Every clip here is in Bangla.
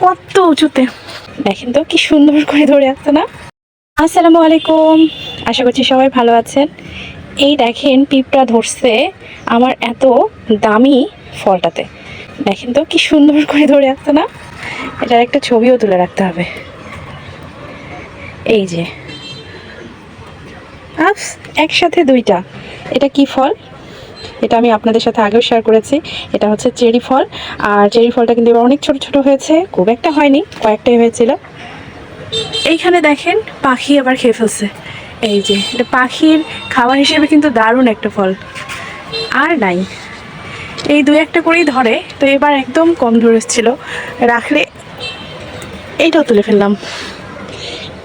কত উঁচুতে। দেখেন তো কি সুন্দর করে ধরে আসছে না? আসসালামু আলাইকুম। আশা করছি সবাই ভালো আছেন। এই দেখেন পিঁপড়া ধরছে আমার এত দামি ফলটাতে। দেখেন তো কি সুন্দর করে ধরে আসছে না? এটার একটা ছবিও তুলে রাখতে হবে। এই যে। আপস একসাথে দুইটা। এটা কি ফল? এটা আমি আপনাদের সাথে আগেও শেয়ার করেছি। এটা হচ্ছে চেরি ফল। আর চেরি ফলটা কিন্তু এবার অনেক ছোট ছোট হয়েছে। খুব একটা হয়নি, কয়েকটাই হয়েছিল। এইখানে দেখেন পাখি আবার খেয়ে ফেলছে। এই যে, এটা পাখির খাবার হিসেবে কিন্তু দারুণ একটা ফল। আর নাই। এই দুই একটা করেই ধরে, তো এবার একদম কম ধরে ধরেছিল রাখলে এইটাও তুলে ফেললাম।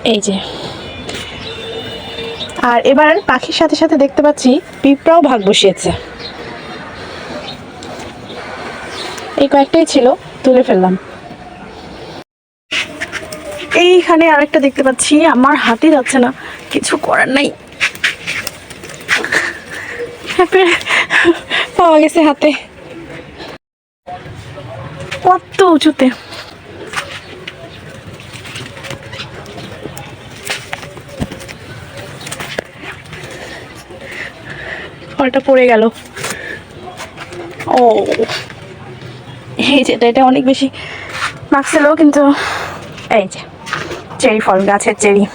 এই যে আর এবার পাখির সাথে সাথে দেখতে পাচ্ছি পিঁপড়াও ভাগ বসিয়েছে। এই কয়েকটাই ছিল, তুলে ফেললাম। এইখানে আরেকটা দেখতে পাচ্ছি, আমার হাতে যাচ্ছে না, কিছু করার নাই। পাওয়া গেছে হাতে। কত উঁচুতে। ফলটা পড়ে গেল। ও। এই যে, এটা অনেক বেশি। মাখছিল, কিন্তু এই যে, চেরি ফল, গাছের চেরি।